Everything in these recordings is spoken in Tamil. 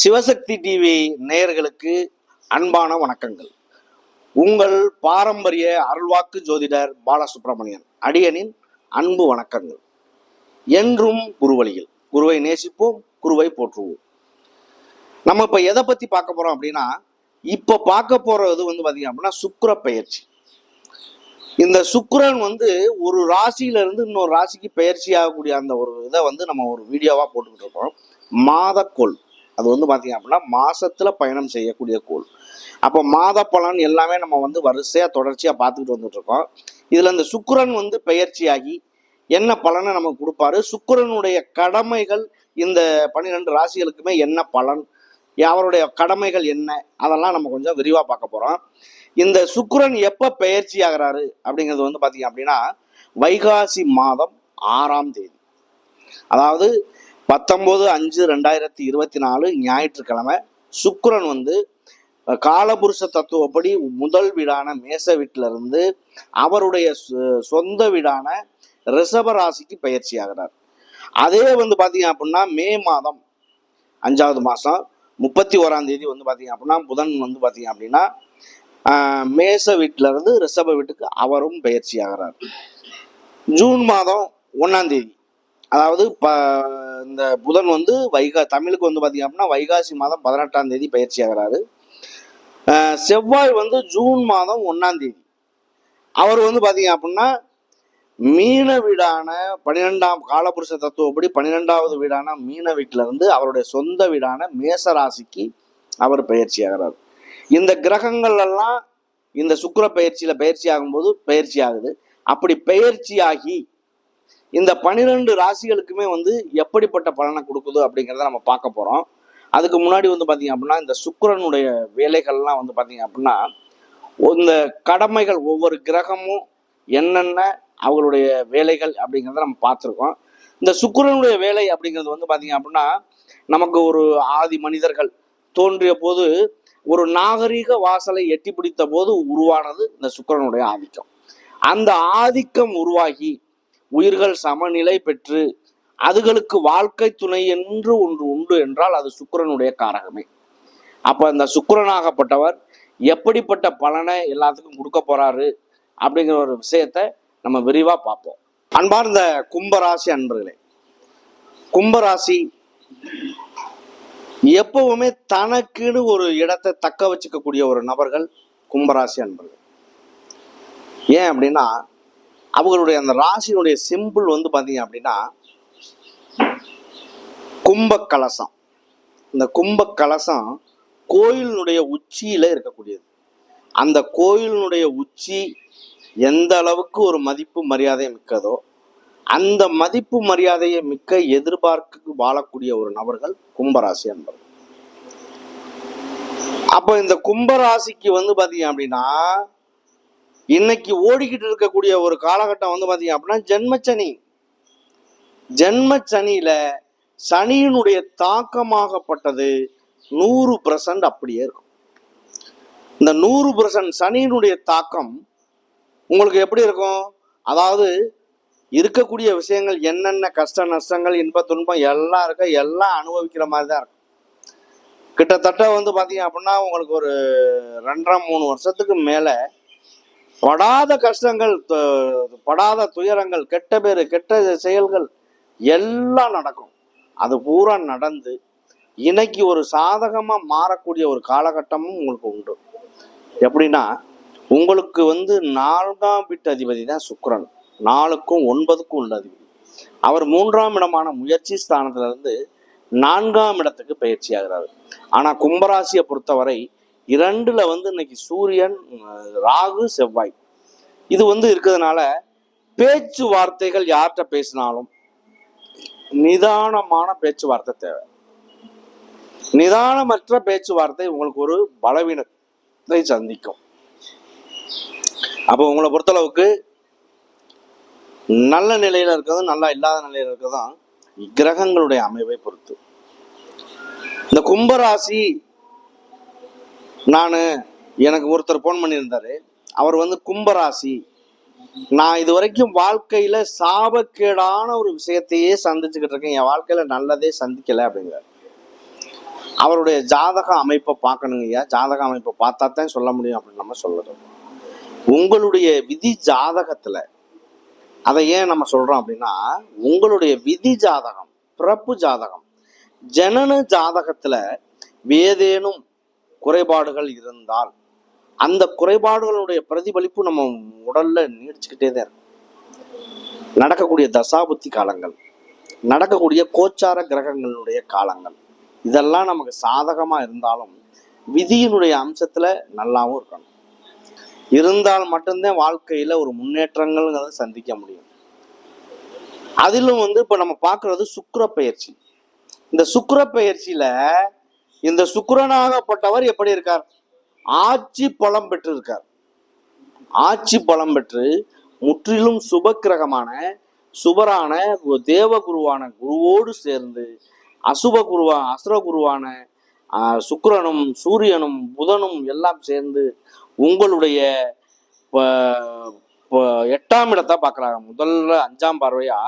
சிவசக்தி டிவி நேயர்களுக்கு அன்பான வணக்கங்கள். உங்கள் பாரம்பரிய அருள்வாக்கு ஜோதிடர் பாலசுப்ரமணியன் அடியனின் அன்பு வணக்கங்கள். என்றும் குருவழியில் குருவை நேசிப்போம் குருவை போற்றுவோம். நம்ம இப்ப எதை பத்தி பார்க்க போறோம் அப்படின்னா இப்ப பார்க்க போறது வந்து பாத்தீங்க அப்படின்னா சுக்கிர பயிற்சி இந்த சுக்கரன் வந்து ஒரு ராசியில இருந்து இன்னொரு ராசிக்கு பயிற்சி ஆகக்கூடிய அந்த ஒரு இதை வந்து நம்ம ஒரு வீடியோவா போட்டுக்கிட்டு இருக்கோம். மாதக்கோள். அது வந்து பார்த்தீங்க அப்படின்னா மாசத்துல பயணம் செய்யக்கூடிய கோள். அப்போ மாத பலன் எல்லாமே நம்ம வந்து வரிசையா தொடர்ச்சியா பார்த்துக்கிட்டு வந்துட்டு இருக்கோம் இதுல இந்த சுக்கரன் வந்து பெயர்ச்சியாகி என்ன பலனை நமக்கு கொடுப்பாரு? சுக்கரனுடைய கடமைகள் இந்த பன்னிரெண்டு ராசிகளுக்குமே என்ன பலன்? அவருடைய கடமைகள் என்ன? அதெல்லாம் நம்ம கொஞ்சம் விரிவா பார்க்க போறோம். இந்த சுக்கரன் எப்ப பெயர்ச்சி ஆகிறாரு அப்படிங்கிறது வந்து பாத்தீங்க அப்படின்னா வைகாசி மாதம் ஆறாம் தேதி. அதாவது பத்தொம்போது அஞ்சு ரெண்டாயிரத்தி இருபத்தி நாலு ஞாயிற்றுக்கிழமை சுக்கரன் வந்து காலபுருஷ தத்துவப்படி முதல் வீடான மேச வீட்டிலிருந்து அவருடைய சொ- சொந்த வீடான ரிஷப ராசிக்கு பயிற்சி ஆகிறார் அதே வந்து பார்த்தீங்க அப்படின்னா மே மாதம் அஞ்சாவது மாதம் முப்பத்தி ஓராம் தேதி வந்து பார்த்தீங்க அப்படின்னா புதன் வந்து பார்த்தீங்க அப்படின்னா மேச வீட்டிலிருந்து ரிஷப வீட்டுக்கு அவரும் பயிற்சி ஆகிறார் ஜூன் மாதம் ஒன்றாம் தேதி. அதாவது ப இந்த புதன் வந்து வைகா தமிழுக்கு வந்து பார்த்தீங்க அப்படின்னா வைகாசி மாதம் பதினெட்டாம் தேதி பயிற்சி ஆகிறாரு. செவ்வாய் வந்து ஜூன் மாதம் ஒன்றாம் தேதி. அவர் வந்து பார்த்தீங்க அப்படின்னா மீன வீடான பன்னிரெண்டாம் காலபுருஷ தத்துவப்படி பன்னிரெண்டாவது வீடான மீன வீட்டிலிருந்து அவருடைய சொந்த வீடான மேச ராசிக்கு அவர் பயிற்சி ஆகிறார். இந்த கிரகங்கள் எல்லாம் இந்த சுக்கிர பயிற்சியில் பயிற்சி ஆகும்போது பயிற்சி ஆகுது. அப்படி பயிற்சி ஆகி இந்த பனிரெண்டு ராசிகளுக்குமே வந்து எப்படிப்பட்ட பலனை கொடுக்குது அப்படிங்கிறத நம்ம பார்க்க போகிறோம் அதுக்கு முன்னாடி வந்து பார்த்தீங்க அப்படின்னா இந்த சுக்கரனுடைய வேலைகள்லாம் வந்து பார்த்தீங்க அப்படின்னா இந்த கடமைகள் ஒவ்வொரு கிரகமும் என்னென்ன அவங்களுடைய வேலைகள் அப்படிங்கிறத நம்ம பார்த்துருக்கோம். இந்த சுக்கரனுடைய வேலை அப்படிங்கிறது வந்து பார்த்தீங்க அப்படின்னா நமக்கு ஒரு ஆதி மனிதர்கள் தோன்றிய போது ஒரு நாகரிக வாசலை எட்டி பிடித்த போது உருவானது இந்த சுக்கிரனுடைய ஆதிக்கம். அந்த ஆதிக்கம் உருவாகி உயிர்கள் சமநிலை பெற்று அதுகளுக்கு வாழ்க்கை துணை என்று ஒன்று உண்டு என்றால் அது சுக்கிரனுடைய காரகமே. அப்ப அந்த சுக்கரனாகப்பட்டவர் எப்படிப்பட்ட பலனை எல்லாத்துக்கும் கொடுக்க போறாரு அப்படிங்கிற ஒரு விஷயத்த நம்ம விரிவா பார்ப்போம். அன்பார்ந்த கும்பராசி அன்பர்களே கும்பராசி எப்பவுமே தனக்குன்னு ஒரு இடத்தை தக்க வச்சுக்கக்கூடிய ஒரு நபர்கள் கும்பராசி அன்பர்கள். ஏன் அப்படின்னா அவங்களுடைய அந்த ராசியினுடைய சிம்பிள் வந்து பார்த்தீங்க அப்படின்னா கும்ப கலசம் இந்த கும்ப கலசம் கோயிலினுடைய உச்சியில் இருக்கக்கூடியது. அந்த கோயிலினுடைய உச்சி எந்த அளவுக்கு ஒரு மதிப்பு மரியாதை மிக்கதோ அந்த மதிப்பு மரியாதையை மிக்க எதிர்பார்க்கு வாழக்கூடிய ஒரு நபர்கள் கும்பராசி என்பது அப்போ இந்த கும்பராசிக்கு வந்து பார்த்தீங்க அப்படின்னா இன்னைக்கு ஓடிக்கிட்டு இருக்கக்கூடிய ஒரு காலகட்டம் வந்து பாத்தீங்க அப்படின்னா ஜென்மச்சனி. ஜென்மச்சனியில சனியினுடைய தாக்கமாகப்பட்டது நூறு பர்சன்ட் அப்படியே இருக்கும். இந்த நூறு பர்சன்ட் சனியினுடைய தாக்கம் உங்களுக்கு எப்படி இருக்கும்? அதாவது இருக்கக்கூடிய விஷயங்கள் என்னென்ன கஷ்ட நஷ்டங்கள் இன்ப துன்பம் எல்லாம் இருக்க எல்லாம் அனுபவிக்கிற மாதிரி தான் இருக்கும். கிட்டத்தட்ட வந்து பார்த்தீங்க அப்படின்னா உங்களுக்கு ஒரு ரெண்டரை மூணு வருஷத்துக்கு மேலே படாத கஷ்டங்கள் படாத துயரங்கள் கெட்ட பேர் கெட்ட செயல்கள் எல்லாம் நடக்கும். அது பூரா நடந்து இன்னைக்கு ஒரு சாதகமாக மாறக்கூடிய ஒரு காலகட்டமும் உங்களுக்கு உண்டு. எப்படின்னா உங்களுக்கு வந்து நான்காம் வீட்டு அதிபதி தான் சுக்ரன் நாலுக்கும் ஒன்பதுக்கும் உள்ள அதிபதி. அவர் மூன்றாம் இடமான முயற்சி ஸ்தானத்துல இருந்து நான்காம் இடத்துக்கு பயிற்சி ஆகிறார். ஆனா கும்பராசியை பொறுத்தவரை இரண்டுல வந்து இன்னைக்கு சூரியன் ராகு செவ்வாய். இது வந்து இருக்கிறதுனால பேச்சுவார்த்தைகள் யார்கிட்ட பேசினாலும் நிதானமான பேச்சுவார்த்தை தேவை. நிதானமற்ற பேச்சுவார்த்தை உங்களுக்கு ஒரு பலவீனத்தை சந்திக்கும். அப்போ உங்களை பொறுத்தளவுக்கு நல்ல நிலையில இருக்கிறதும் நல்லா இல்லாத நிலையில இருக்கிறதும் கிரகங்களுடைய அமைவை பொறுத்து. இந்த கும்பராசி நான் எனக்கு ஒருத்தர் ஃபோன் பண்ணியிருந்தாரு. அவர் வந்து கும்பராசி. நான் இது வரைக்கும் வாழ்க்கையில சாபக்கேடான ஒரு விஷயத்தையே சந்திச்சுக்கிட்டு இருக்கேன். என் வாழ்க்கையில நல்லதே சந்திக்கல அப்படிங்கிறார். அவருடைய ஜாதக அமைப்பை பார்க்கணுங்க ஐயா. ஜாதக அமைப்பை பார்த்தா தான் சொல்ல முடியும் அப்படின்னு நம்ம சொல்லுறோம் உங்களுடைய விதி ஜாதகத்துல அதை ஏன் நம்ம சொல்றோம் அப்படின்னா உங்களுடைய விதி ஜாதகம் பிறப்பு ஜாதகம் ஜனன ஜாதகத்துல ஏதேனும் குறைபாடுகள் இருந்தால் அந்த குறைபாடுகளுடைய பிரதிபலிப்பு நம்ம உடல்ல நீடிச்சுக்கிட்டே தான் இருக்கும். நடக்கக்கூடிய தசாபுத்தி காலங்கள் நடக்கக்கூடிய கோச்சார கிரகங்களுடைய காலங்கள் இதெல்லாம் நமக்கு சாதகமா இருந்தாலும் விதியினுடைய அம்சத்துல நல்லாவும் இருக்கணும். இருந்தால் மட்டும்தான் வாழ்க்கையில ஒரு முன்னேற்றங்கள்ங்கிறத சந்திக்க முடியும். அதிலும் வந்து இப்ப நம்ம பார்க்கிறது சுக்கர பயிற்சி இந்த சுக்கர பயிற்சியில இந்த சுக்கரனாகப்பட்டவர் எப்படி இருக்கார்? ஆட்சி பலம் பெற்று இருக்கார் ஆட்சி பலம் பெற்று முற்றிலும் சுபக்கிரகமான சுபரான கு- தேவகுருவான குருவோடு சேர்ந்து அசுப குருவா அசுர குருவான சுக்கரனும் சூரியனும் புதனும் எல்லாம் சேர்ந்து உங்களுடைய எட்டாம் இடத்தை பார்க்குறாங்க முதல்ல அஞ்சாம் பார்வையா?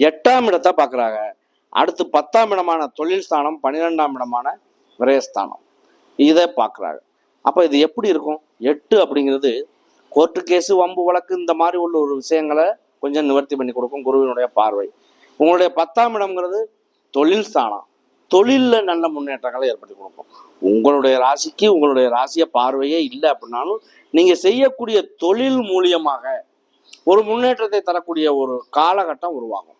எட்டாம் இடத்தை பார்க்குறாங்க அடுத்து பத்தாம் இடமான தொழில் ஸ்தானம் பன்னிரெண்டாம் இடமான விரயஸ்தானம். இதை பார்க்குறாங்க. அப்போ இது எப்படி இருக்கும்? எட்டு அப்படிங்கிறது கோர்ட்டு கேஸு வம்பு வழக்கு இந்த மாதிரி உள்ள ஒரு விஷயங்களை கொஞ்சம் நிவர்த்தி பண்ணி கொடுக்கும் குருவினுடைய பார்வை. உங்களுடைய பத்தாம் இடம்ங்கிறது தொழில் ஸ்தானம். தொழிலில் நல்ல முன்னேற்றங்களை ஏற்படுத்தி கொடுக்கும். உங்களுடைய ராசிக்கு உங்களுடைய ராசிய பார்வையே இல்லை அப்படின்னாலும் நீங்கள் செய்யக்கூடிய தொழில் மூலியமாக ஒரு முன்னேற்றத்தை தரக்கூடிய ஒரு காலகட்டம் உருவாகும்.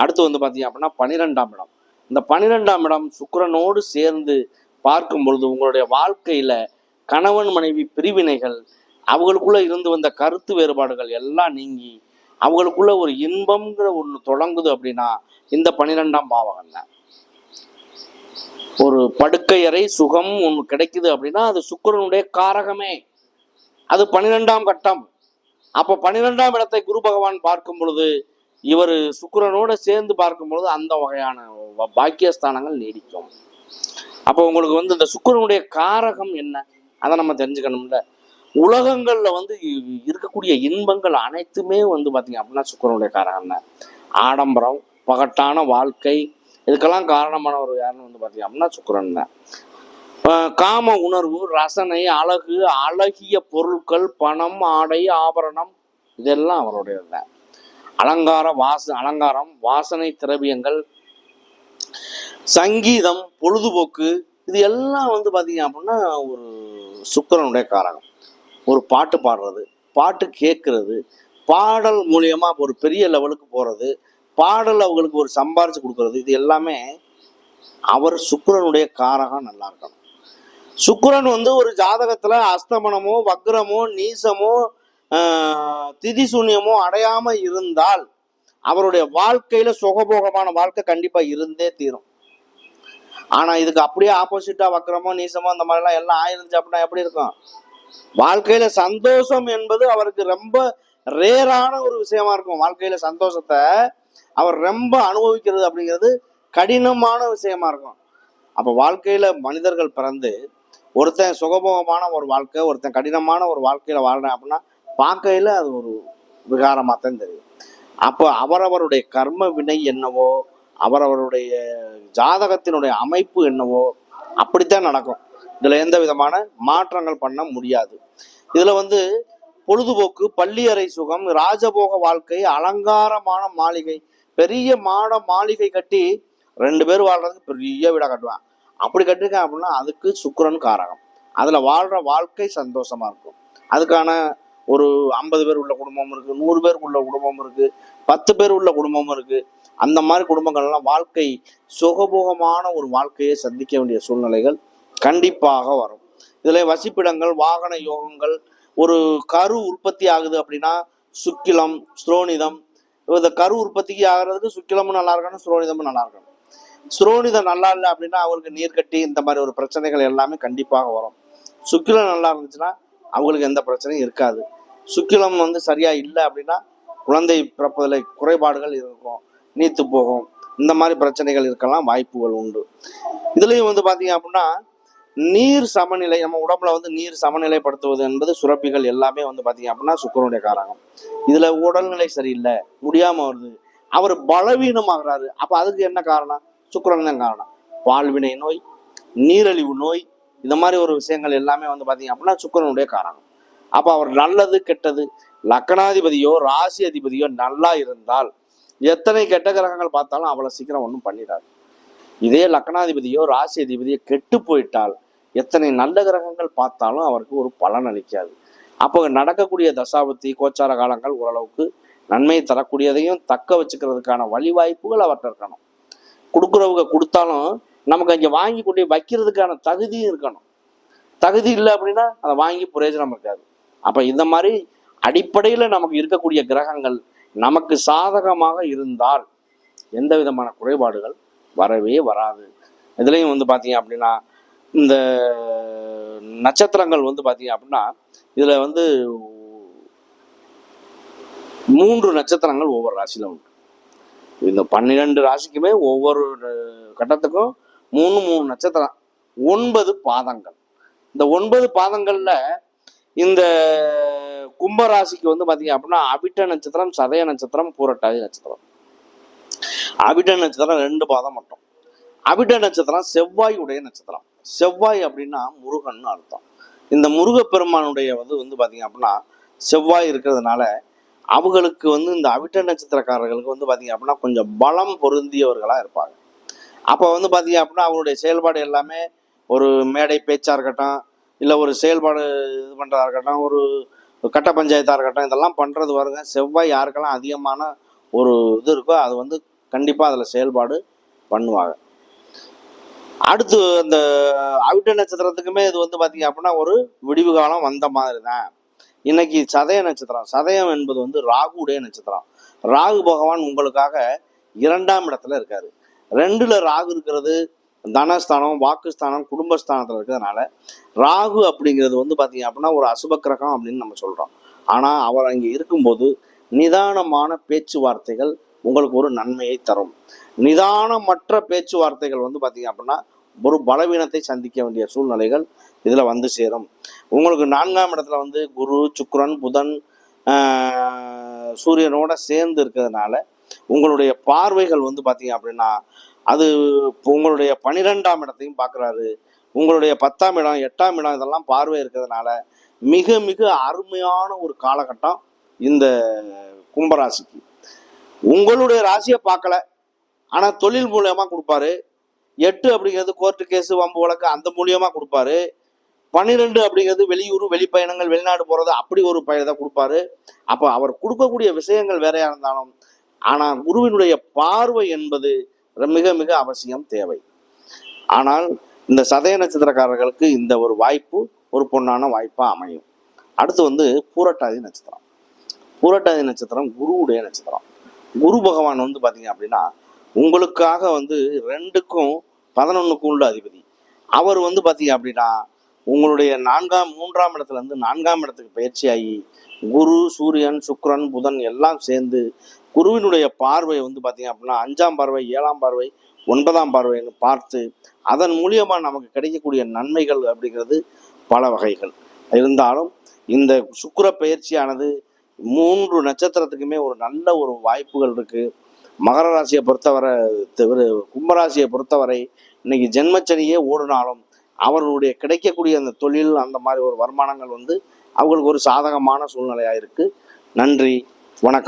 அடுத்து வந்து பார்த்தீங்க அப்படின்னா பன்னிரெண்டாம் இடம். இந்த பன்னிரெண்டாம் இடம் சுக்கரனோடு சேர்ந்து பார்க்கும் பொழுது உங்களுடைய வாழ்க்கையில கணவன் மனைவி பிரிவினைகள் அவங்களுக்குள்ள இருந்து வந்த கருத்து வேறுபாடுகள் எல்லாம் நீங்கி அவங்களுக்குள்ள ஒரு இன்பம்ங்கிற ஒன்று தொடங்குது அப்படின்னா இந்த பன்னிரெண்டாம் பாவகம் ஒரு படுக்கையறை சுகம் ஒன்று கிடைக்குது அப்படின்னா அது சுக்கரனுடைய காரகமே. அது பன்னிரெண்டாம் கட்டம். அப்போ பன்னிரெண்டாம் இடத்தை குரு பகவான் பார்க்கும் பொழுது இவர் சுக்கரனோட சேர்ந்து பார்க்கும் பொழுது அந்த வகையான பாக்கியஸ்தானங்கள் நீடிக்கும். அப்போ உங்களுக்கு வந்து இந்த சுக்கரனுடைய காரகம் என்ன? அதை நம்ம தெரிஞ்சுக்கணும்ல. உலகங்களில் வந்து இருக்கக்கூடிய இன்பங்கள் அனைத்துமே வந்து பார்த்தீங்க அப்படின்னா சுக்கிரனுடைய காரகம் தான். ஆடம்பரம் பகட்டான வாழ்க்கை இதுக்கெல்லாம் காரணமானவர் யாருன்னு வந்து பார்த்தீங்க அப்படின்னா சுக்கிரன் தான். காம உணர்வு ரசனை அழகு அழகிய பொருட்கள் பணம் ஆடை ஆபரணம் இதெல்லாம் அவருடையது தான். அலங்கார வாச அலங்காரம் வாசனை திரவியங்கள் சங்கீதம் பொழுதுபோக்கு இது எல்லாம் வந்து பார்த்தீங்க அப்படின்னா ஒரு சுக்கிரனுடைய காரகம். ஒரு பாட்டு பாடுறது பாட்டு கேட்கறது பாடல் மூலியமா ஒரு பெரிய லெவலுக்கு போறது பாடல் அவங்களுக்கு ஒரு சம்பாரிச்சு கொடுக்கறது இது எல்லாமே அவர் சுக்கரனுடைய காரகம் நல்லா இருக்கணும். சுக்கரன் வந்து ஒரு ஜாதகத்துல அஸ்தமனமோ வக்ரமோ நீசமோ திதி சூன்யமோ அடையாம இருந்தால் அவருடைய வாழ்க்கையில சுகபோகமான வாழ்க்கை கண்டிப்பா இருந்தே தீரும். ஆனா இதுக்கு அப்படியே ஆப்போசிட்டா வக்கரமோ நீசமோ அந்த மாதிரிலாம் எல்லாம் ஆயிருந்துச்சு அப்படின்னா எப்படி இருக்கும்? வாழ்க்கையில சந்தோஷம் என்பது அவருக்கு ரொம்ப ரேரான ஒரு விஷயமா இருக்கும். வாழ்க்கையில சந்தோஷத்தை அவர் ரொம்ப அனுபவிக்கிறது அப்படிங்கிறது கடினமான விஷயமா இருக்கும். அப்ப வாழ்க்கையில மனிதர்கள் பிறந்து ஒருத்தன் சுகபோகமான ஒரு வாழ்க்கை ஒருத்தன் கடினமான ஒரு வாழ்க்கையில வாழ்றேன் அப்படின்னா பார்க்கையில் அது ஒரு விகாரமாக தான் தெரியும். அப்போ அவரவருடைய கர்ம வினை என்னவோ அவரவருடைய ஜாதகத்தினுடைய அமைப்பு என்னவோ அப்படித்தான் நடக்கும். இதில் எந்த விதமான மாற்றங்கள் பண்ண முடியாது. இதில் வந்து பொழுதுபோக்கு பள்ளியறை சுகம் ராஜபோக வாழ்க்கை அலங்காரமான மாளிகை பெரிய மாட மாளிகை கட்டி ரெண்டு பேர் வாழ்றதுக்கு பெரிய வீடாக கட்டுவான் அப்படி கட்டிருக்கேன் அப்படின்னா அதுக்கு சுக்கிரன் காரகம். அதில் வாழ்கிற வாழ்க்கை சந்தோஷமாக இருக்கும். அதுக்கான ஒரு ஐம்பது பேர் உள்ள குடும்பம் இருக்கு நூறு பேர் உள்ள குடும்பம் இருக்கு பத்து பேர் உள்ள குடும்பம் இருக்கு. அந்த மாதிரி குடும்பங்கள்லாம் வாழ்க்கை சுகபோகமான ஒரு வாழ்க்கையை சந்திக்க வேண்டிய சூழ்நிலைகள் கண்டிப்பாக வரும். இதுல வசிப்பிடங்கள் வாகன யோகங்கள் ஒரு கரு உற்பத்தி ஆகுது அப்படின்னா சுக்கிலம் ஸ்ரோனிதம் இந்த கரு உற்பத்திக்கு ஆகிறதுக்கு சுக்கிலமும் நல்லா இருக்கணும் ஸ்ரோனிதமும் நல்லா இருக்கணும். ஸ்ரோனிதம் நல்லா இல்லை அப்படின்னா அவருக்கு நீர்க்கட்டி இந்த மாதிரி ஒரு பிரச்சனைகள் எல்லாமே கண்டிப்பாக வரும். சுக்கிலம் நல்லா இருந்துச்சுன்னா அவங்களுக்கு எந்த பிரச்சனையும் இருக்காது. சுக்கிலம் வந்து சரியா இல்லை அப்படின்னா குழந்தை பிறப்பதில் குறைபாடுகள் இருக்கும். நீத்து போகும். இந்த மாதிரி பிரச்சனைகள் இருக்கலாம் வாய்ப்புகள் உண்டு. இதுலயும் வந்து பாத்தீங்க அப்படின்னா நீர் சமநிலை நம்ம உடம்புல வந்து நீர் சமநிலைப்படுத்துவது என்பது சுரப்பிகள் எல்லாமே வந்து பாத்தீங்க அப்படின்னா சுக்கரனுடைய காரகம். இதுல உடல்நிலை சரியில்லை முடியாம வருது. அவர் பலவீனமாகறாரு. அப்ப அதுக்கு என்ன காரணம்? சுக்கரன் தான் காரணம். வாழ்வினை நோய் நீரழிவு நோய் இந்த மாதிரி ஒரு விஷயங்கள் எல்லாமே வந்து பார்த்தீங்க அப்படின்னா சுக்கிரனுடைய காரணம். அப்போ அவர் நல்லது கெட்டது லக்கணாதிபதியோ ராசி அதிபதியோ நல்லா இருந்தால் எத்தனை கெட்ட கிரகங்கள் பார்த்தாலும் அவ்வளோ சீக்கிரம் ஒன்றும் பண்ணிடாது. இதே லக்கணாதிபதியோ ராசி அதிபதியோ கெட்டு போயிட்டால் எத்தனை நல்ல கிரகங்கள் பார்த்தாலும் அவருக்கு ஒரு பலன் அளிக்காது. அப்போ நடக்கக்கூடிய தசாபத்தி கோச்சார காலங்கள் ஓரளவுக்கு நன்மை தரக்கூடியதையும் தக்க வச்சுக்கிறதுக்கான வழிவாய்ப்புகள் அவர்கிட்ட இருக்கணும். கொடுக்குறவங்க கொடுத்தாலும் நமக்கு அங்கே வாங்கி கொண்டு வைக்கிறதுக்கான தகுதியும் இருக்கணும். தகுதி இல்லை அப்படின்னா அதை வாங்கி பிரயோஜனம் இருக்காது. அப்போ இந்த மாதிரி அடிப்படையில் நமக்கு இருக்கக்கூடிய கிரகங்கள் நமக்கு சாதகமாக இருந்தால் எந்த விதமான குறைபாடுகள் வரவே வராது. இதுலேயும் வந்து பார்த்தீங்க அப்படின்னா இந்த நட்சத்திரங்கள் வந்து பார்த்தீங்க அப்படின்னா இதில் வந்து மூன்று நட்சத்திரங்கள் ஒவ்வொரு ராசியில் உண்டு. இந்த பன்னிரெண்டு ராசிக்குமே ஒவ்வொரு கட்டத்துக்கும் மூணு மூணு நட்சத்திரம். ஒன்பது பாதங்கள். இந்த ஒன்பது பாதங்கள்ல இந்த கும்பராசிக்கு வந்து பாத்தீங்க அப்படின்னா அபிட்ட நட்சத்திரம் சதய நட்சத்திரம் பூரட்டாதி நட்சத்திரம். அபிட்ட நட்சத்திரம் ரெண்டு பாதம் மட்டும். அபிட்ட நட்சத்திரம் செவ்வாய் உடைய நட்சத்திரம். செவ்வாய் அப்படின்னா முருகன் அர்த்தம். இந்த முருகப்பெருமானுடைய வந்து வந்து பாத்தீங்க அப்படின்னா செவ்வாய் இருக்கிறதுனால அவங்களுக்கு வந்து இந்த அவிட்ட நட்சத்திரக்காரர்களுக்கு வந்து பாத்தீங்க அப்படின்னா கொஞ்சம் பலம் பொருந்தியவர்களா இருப்பாங்க. அப்போ வந்து பார்த்தீங்க அப்படின்னா அவருடைய செயல்பாடு எல்லாமே ஒரு மேடை பேச்சாக இருக்கட்டும் இல்லை ஒரு செயல்பாடு இது பண்ணுறதா இருக்கட்டும் ஒரு கட்ட பஞ்சாயத்தாக இருக்கட்டும் இதெல்லாம் பண்ணுறது வருங்க செவ்வாய் யாருக்கெல்லாம் அதிகமான ஒரு இது இருக்கோ அது வந்து கண்டிப்பாக அதில் செயல்பாடு பண்ணுவாங்க. அடுத்து அந்த அவிட்ட நட்சத்திரத்துக்குமே இது வந்து பார்த்தீங்க அப்படின்னா ஒரு விடிவு காலம் வந்த மாதிரி தான் இன்னைக்கு சதய நட்சத்திரம் சதயம் என்பது வந்து ராகுடைய நட்சத்திரம். ராகு பகவான் உங்களுக்காக இரண்டாம் இடத்துல இருக்காரு. ரெண்டுல ராகு இருக்கிறது தனஸ்தானம் வாக்குஸ்தானம் குடும்பஸ்தானத்தில் இருக்கிறதுனால ராகு அப்படிங்கிறது வந்து பார்த்தீங்க அப்படின்னா ஒரு அசுப கிரகம் அப்படின்னு நம்ம சொல்கிறோம் ஆனால் அவர் அங்கே இருக்கும்போது நிதானமான பேச்சுவார்த்தைகள் உங்களுக்கு ஒரு நன்மையை தரும். நிதானமற்ற பேச்சுவார்த்தைகள் வந்து பார்த்தீங்க அப்படின்னா ஒரு பலவீனத்தை சந்திக்க வேண்டிய சூழ்நிலைகள் இதில் வந்து சேரும். உங்களுக்கு நான்காம் இடத்துல வந்து குரு சுக்ரன் புதன் சூரியனோட சேர்ந்து இருக்கிறதுனால உங்களுடைய பார்வைகள் வந்து பார்த்தீங்க அப்படின்னா அது உங்களுடைய பனிரெண்டாம் இடத்தையும் பார்க்குறாரு உங்களுடைய பத்தாம் இடம் எட்டாம் இடம் இதெல்லாம் பார்வை இருக்கிறதுனால மிக மிக அருமையான ஒரு காலகட்டம் இந்த கும்பராசிக்கு. உங்களுடைய ராசியை பார்க்கல. ஆனால் தொழில் மூலியமாக கொடுப்பாரு. எட்டு அப்படிங்கிறது கோர்ட்டு கேஸு வம்பு வழக்கு அந்த மூலியமாக கொடுப்பாரு. பன்னிரெண்டு அப்படிங்கிறது வெளியூர் வெளிப்பயணங்கள் வெளிநாடு போகிறது அப்படி ஒரு பயதை கொடுப்பாரு. அப்போ அவர் கொடுக்கக்கூடிய விஷயங்கள் வேறையாக இருந்தாலும் ஆனால் குருவினுடைய பார்வை என்பது மிக மிக அவசியம் தேவை. ஆனால் இந்த சதய நட்சத்திரக்காரர்களுக்கு இந்த ஒரு வாய்ப்பு ஒரு பொன்னான வாய்ப்பாக அமையும். அடுத்து வந்து பூரட்டாதி நட்சத்திரம். பூரட்டாதி நட்சத்திரம் குருவுடைய நட்சத்திரம். குரு பகவான் வந்து பார்த்தீங்க அப்படின்னா உங்களுக்காக வந்து ரெண்டுக்கும் பதினொன்றுக்கும் உள்ள அதிபதி. அவர் வந்து பார்த்தீங்க அப்படின்னா உங்களுடைய நான்காம் மூன்றாம் இடத்துல இருந்து நான்காம் இடத்துக்கு பயிற்சியாகி குரு சூரியன் சுக்ரன் புதன் எல்லாம் சேர்ந்து குருவினுடைய பார்வை வந்து பார்த்தீங்க அப்படின்னா அஞ்சாம் பார்வை ஏழாம் பார்வை ஒன்பதாம் பார்வைன்னு பார்த்து அதன் மூலியமாக நமக்கு கிடைக்கக்கூடிய நன்மைகள் அப்படிங்கிறது பல வகைகள். இருந்தாலும் இந்த சுக்கிர பயிற்சியானது மூன்று நட்சத்திரத்துக்குமே ஒரு நல்ல ஒரு வாய்ப்புகள் இருக்குது மகர ராசியை பொறுத்தவரை கும்பராசியை பொறுத்தவரை இன்னைக்கு ஜென்மச்சனியே ஓடினாலும் அவர்களுடைய கிடைக்கக்கூடிய அந்த தொழில் அந்த மாதிரி ஒரு வருமானங்கள் வந்து அவங்களுக்கு ஒரு சாதகமான சூழ்நிலையாக இருக்குது நன்றி வணக்கம்.